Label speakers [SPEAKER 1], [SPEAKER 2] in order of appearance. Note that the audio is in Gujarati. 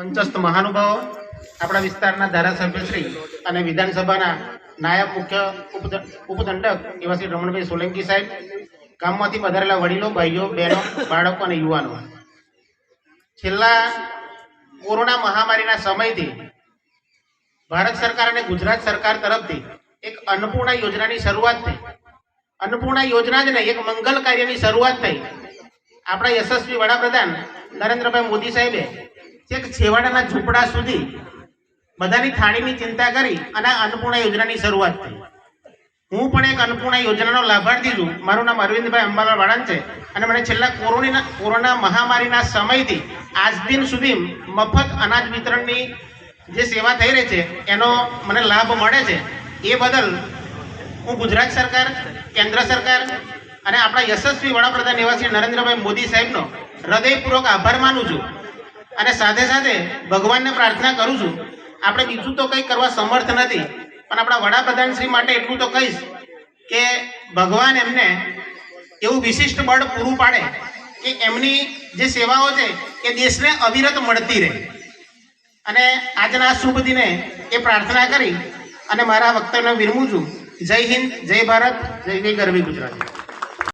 [SPEAKER 1] મંચસ્થ મહાનુભાવો, આપણા વિસ્તારના ધારાસભ્યશ્રી અને વિધાનસભાના નાયબ મુખ્ય ઉપદ- ઉપદંડક એવા શ્રી રમણભાઈ સોલંકી સાહેબ, ગામમાંથી પધારેલા વડીલો, ભાઈઓ, બહેનો, બાળકો અને યુવાનો. છેલ્લા કોરોના મહામારીના સમયથી ભારત સરકાર અને ગુજરાત સરકાર તરફથી એક અન્નપૂર્ણા યોજનાની શરૂઆત થઈ. અન્નપૂર્ણા યોજના જ નહીં, એક મંગલ કાર્યની શરૂઆત થઈ. આપણા યશસ્વી વડાપ્રધાન નરેન્દ્રભાઈ મોદી સાહેબે છેક છેવાડાના ઝૂંપડા સુધી બધાની થાળીની ચિંતા કરી અને અન્નપૂર્ણા યોજનાની શરૂઆત થઈ. હું પણ એક અન્નપૂર્ણા યોજનાનો લાભાર્થી છું. મારું નામ અરવિંદભાઈ અંબાલાલ વાળાન છે અને મને છેલ્લા કોરોના કોરોના મહામારીના સમયથી આજ દિન સુધી મફત અનાજ વિતરણની જે સેવા થઈ રહી છે, એનો મને લાભ મળે છે. એ બદલ હું ગુજરાત સરકાર, કેન્દ્ર સરકાર અને આપણા યશસ્વી વડાપ્રધાન શ્રી નરેન્દ્રભાઈ મોદી સાહેબનો હૃદયપૂર્વક આભાર માનું છું. અને સાથે સાથે ભગવાનને પ્રાર્થના કરું છું. આપણે બીજું તો કંઈ કરવા સમર્થ નથી, પણ આપણા વડાપ્રધાન શ્રી માટે એટલું તો કહીશ કે ભગવાન એમને એવું વિશિષ્ટ બળ પૂરું પાડે કે એમની જે સેવાઓ છે એ દેશને અવિરત મળતી રહે. અને આજના શુભ દિને એ પ્રાર્થના કરી અને મારા વક્તવ્યને વિરમું છું. જય હિન્દ, જય ભારત, જય જય ગરવી ગુજરાત.